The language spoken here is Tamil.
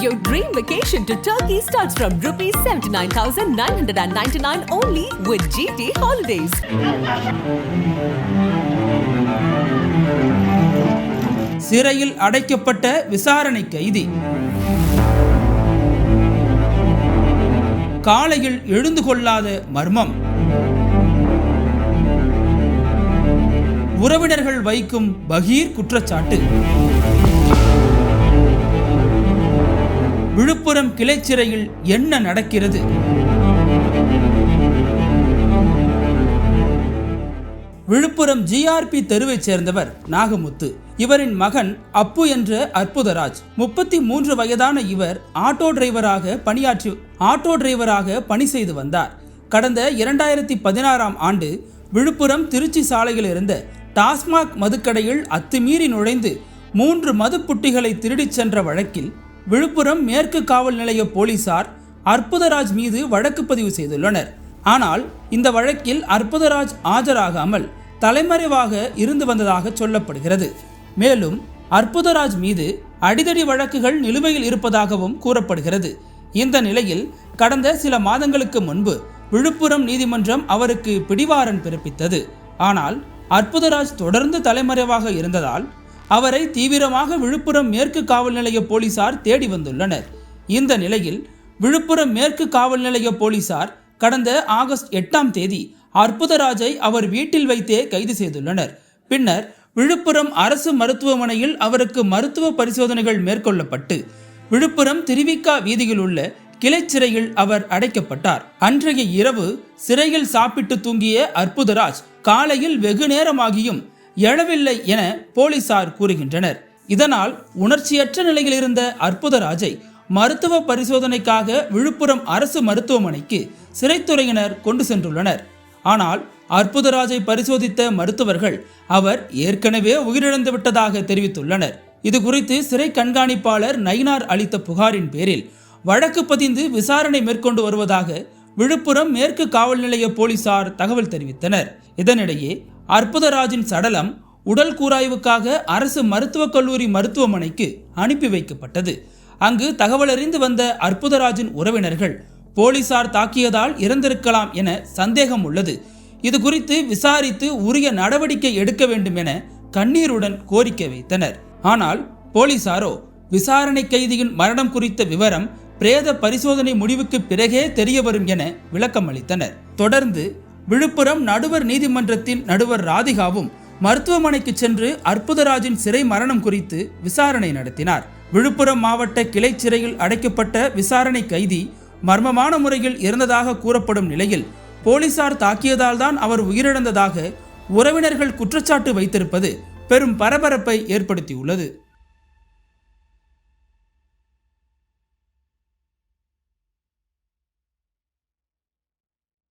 Your dream vacation to Turkey starts from rupees 79,999 only with GT Holidays. சிறையில் அடைக்கப்பட்ட விசாரணை கைதி காலையில் எழுந்து கொள்ளாத மர்மம் உறவினர்கள் வைக்கும் பகீர் குற்றச்சாட்டு விழுப்புரம் கிளைச்சிறையில் என்ன நடக்கிறது? விழுப்புரம் ஜிஆர்பி தெருவைச் சேர்ந்தவர் நாகமுத்து. இவரின் மகன் அப்பு என்ற அற்புதராஜ். முப்பத்தி மூன்று வயதான இவர் ஆட்டோ டிரைவராக பணியாற்றி ஆட்டோ டிரைவராக பணி செய்து வந்தார். கடந்த இரண்டாயிரத்தி பதினாறாம் ஆண்டு விழுப்புரம் திருச்சி சாலையில் இருந்த டாஸ்மாக் மதுக்கடையில் அத்துமீறி நுழைந்து மூன்று மதுப்புட்டிகளை திருடிச் சென்ற வழக்கில் விழுப்புரம் மேற்கு காவல் நிலைய போலீசார் அற்புதராஜ் மீது வழக்கு பதிவு செய்துள்ளனர். ஆனால் இந்த வழக்கில் அற்புதராஜ் ஆஜராகாமல் தலைமறைவாக இருந்து வந்ததாக சொல்லப்படுகிறது. மேலும் அற்புதராஜ் மீது அடிதடி வழக்குகள் நிலுவையில் இருப்பதாகவும் கூறப்படுகிறது. இந்த நிலையில் கடந்த சில மாதங்களுக்கு முன்பு விழுப்புரம் நீதிமன்றம் அவருக்கு பிடிவாரன் பிறப்பித்தது. ஆனால் அற்புதராஜ் தொடர்ந்து தலைமறைவாக இருந்ததால் அவரை தீவிரமாக விழுப்புரம் மேற்கு காவல் நிலைய போலீசார் தேடி வந்துள்ளனர். இந்த நிலையில் விழுப்புரம் மேற்கு காவல் நிலைய போலீசார் கடந்த ஆகஸ்ட் எட்டாம் தேதி அற்புதராஜை அவர் வீட்டில் வைத்தே கைது செய்துள்ளனர். பின்னர் விழுப்புரம் அரசு மருத்துவமனையில் அவருக்கு மருத்துவ பரிசோதனைகள் மேற்கொள்ளப்பட்டு விழுப்புரம் திருவிக்கா வீதியில் உள்ள கிளை சிறையில் அவர் அடைக்கப்பட்டார். அன்றைய இரவு சிறையில் சாப்பிட்டு தூங்கிய அற்புதராஜ் காலையில் வெகு நேரமாகியும் எழவில்லை என போலீசார் கூறுகின்றனர். இதனால் உணர்ச்சியற்ற நிலையில் இருந்த அற்புதராஜை மருத்துவ பரிசோதனைக்காக விழுப்புரம் அரசு மருத்துவமனைக்கு சிறைத்துறையினர் கொண்டு சென்றுள்ளனர். ஆனால் அற்புதராஜை பரிசோதித்த மருத்துவர்கள் அவர் ஏற்கனவே உயிரிழந்து விட்டதாக தெரிவித்துள்ளனர். இது குறித்து சிறை கண்காணிப்பாளர் நயினார் அளித்த புகாரின் பேரில் வழக்கு பதிந்து விசாரணை மேற்கொண்டு வருவதாக விழுப்புரம் மேற்கு காவல் நிலைய போலீசார் தகவல் தெரிவித்தனர். இதனிடையே அற்புதராஜின் சடலம் உடல் கூராய்வுக்காக அரசு மருத்துவக் கல்லூரி மருத்துவமனைக்கு அனுப்பி வைக்கப்பட்டது. அங்கு தகவலறிந்து வந்த அற்புதராஜின் உறவினர்கள் போலீசார் தாக்கியதால் இறந்திருக்கலாம் என சந்தேகம் உள்ளது. இது குறித்து விசாரித்து உரிய நடவடிக்கை எடுக்க வேண்டும் என கண்ணீருடன் கோரிக்கை வைத்தனர். ஆனால் போலீசாரோ விசாரணை கைதியின் மரணம் குறித்த விவரம் பிரேத பரிசோதனை முடிவுக்கு பிறகே தெரிய வரும் என விளக்கம் அளித்தனர் தொடர்ந்து விழுப்புரம் நடுவர் நீதிமன்றத்தின் நடுவர் ராதிகாவும் மருத்துவமனைக்கு சென்று அற்புதராஜின் சிறை மரணம் குறித்து விசாரணை நடத்தினார். விழுப்புரம் மாவட்ட கிளை சிறையில் அடைக்கப்பட்ட விசாரணை கைதி மர்மமான முறையில் இறந்ததாக கூறப்படும் நிலையில் போலீசார் தாக்கியதால் தான் அவர் உயிரிழந்ததாக உறவினர்கள் குற்றச்சாட்டு வைத்திருப்பது பெரும் பரபரப்பை ஏற்படுத்தியுள்ளது.